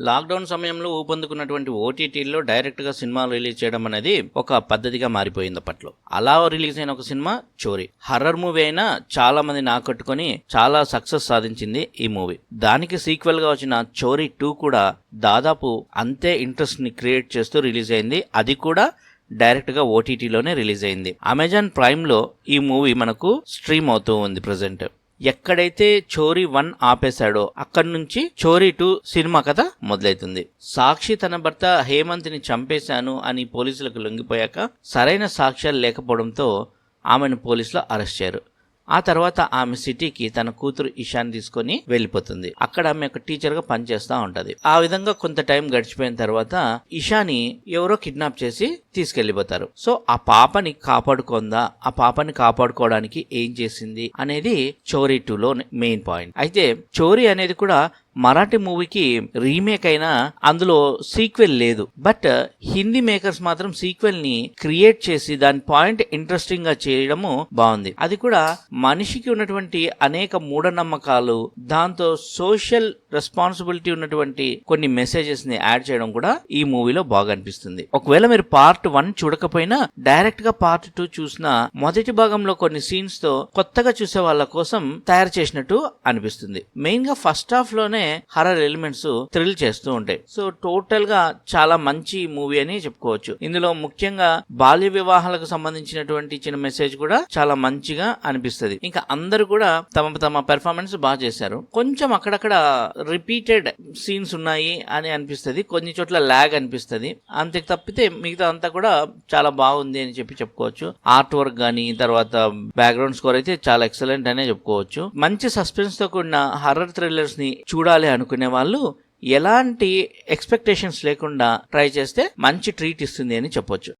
Lockdown సమయంలో ఊపందుకున్నటువంటి ఓటీటీల్లో డైరెక్ట్గా సినిమాలు రిలీజ్ చేయడం అనేది ఒక పద్ధతిగా మారిపోయింది అప్పట్లో. అలా రిలీజ్ అయిన ఒక సినిమా చోరీ. హర్రర్ మూవీ అయినా చాలా మంది నాకట్టుకొని చాలా సక్సెస్ సాధించింది ఈ మూవీ. దానికి సీక్వెల్గా వచ్చిన చోరీ టూ కూడా దాదాపు అంతే ఇంట్రెస్ట్ని క్రియేట్ చేస్తూ రిలీజ్ అయింది. అది కూడా డైరెక్ట్గా ఓటీటీలోనే రిలీజ్ అయింది. అమెజాన్ ప్రైమ్లో ఈ మూవీ మనకు స్ట్రీమ్ అవుతూ ఉంది ప్రజెంట్. ఎక్కడైతే చోరీ వన్ ఆపేశాడో అక్కడి నుంచి చోరీ టూ సినిమా కథ మొదలవుతుంది సాక్షి తన భర్త హేమంత్ని చంపేశాను అని పోలీసులకు లొంగిపోయాక సరైన సాక్ష్యాలు లేకపోవడంతో ఆమెను పోలీసులు అరెస్ట్ చేయరు ఆ తర్వాత ఆమె సిటీకి తన కూతురు ఇషాన్ తీసుకొని వెళ్ళిపోతుంది. అక్కడ ఆమె ఒక టీచర్గా పనిచేస్తా ఉంటది. ఆ విధంగా కొంత టైం గడిచిపోయిన తర్వాత ఇషాని ఎవరో కిడ్నాప్ చేసి తీసుకెళ్ళిపోతారు సో ఆ పాపని కాపాడుకుందా? ఆ పాపని కాపాడుకోవడానికి ఏం చేసింది? అనేది చోరీ టూలో మెయిన్ పాయింట్. అయితే చోరీ అనేది కూడా మరాఠీ మూవీకి రీమేక్ అయినా అందులో సీక్వెల్ లేదు. బట్ హిందీ మేకర్స్ మాత్రం సీక్వెల్ని క్రియేట్ చేసి దాని పాయింట్ ఇంట్రెస్టింగ్గా చేయడము బాగుంది. అది కూడా మనిషికి ఉన్నటువంటి అనేక మూఢనమ్మకాలు దాంతో సోషల్ రెస్పాన్సిబిలిటీ ఉన్నటువంటి కొన్ని మెసేజెస్ని యాడ్ చేయడం కూడా ఈ మూవీలో బాగా అనిపిస్తుంది. ఒకవేళ మీరు పార్ట్ వన్ చూడకపోయినా డైరెక్ట్గా పార్ట్ టూ చూసిన మొదటి భాగంలో కొన్ని సీన్స్తో కొత్తగా చూసే వాళ్ళ కోసం తయారు చేసినట్టు అనిపిస్తుంది. మెయిన్గా ఫస్ట్ హాఫ్లోనే హర్రర్ ఎలిమెంట్స్ థ్రిల్ చేస్తూ ఉంటాయి. సో టోటల్గా చాలా మంచి మూవీ అని చెప్పుకోవచ్చు. ఇందులో ముఖ్యంగా బాల్య వివాహాలకు సంబంధించినటువంటి చిన్న మెసేజ్ కూడా చాలా మంచిగా అనిపిస్తది. ఇంకా అందరూ కూడా తమ తమ పెర్ఫార్మెన్స్ బాగా చేశారు. కొంచెం అక్కడక్కడ రిపీటెడ్ సీన్స్ ఉన్నాయి అని అనిపిస్తది. కొన్ని చోట్ల లాగ్ అనిపిస్తది. అంతే తప్పితే మిగతా అంతా కూడా చాలా బాగుంది అని చెప్పి చెప్పుకోవచ్చు. ఆర్ట్ వర్క్ గానీ తర్వాత బ్యాక్గ్రౌండ్ స్కోర్ అయితే చాలా ఎక్సలెంట్ అనే చెప్పుకోవచ్చు. మంచి సస్పెన్స్తో కూడిన హర్రర్ థ్రిల్లర్స్ని చూడాలి అనుకునే వాళ్ళు ఎలాంటి ఎక్స్పెక్టేషన్స్ లేకుండా ట్రై చేస్తే మంచి ట్రీట్ ఇస్తుంది అని చెప్పొచ్చు.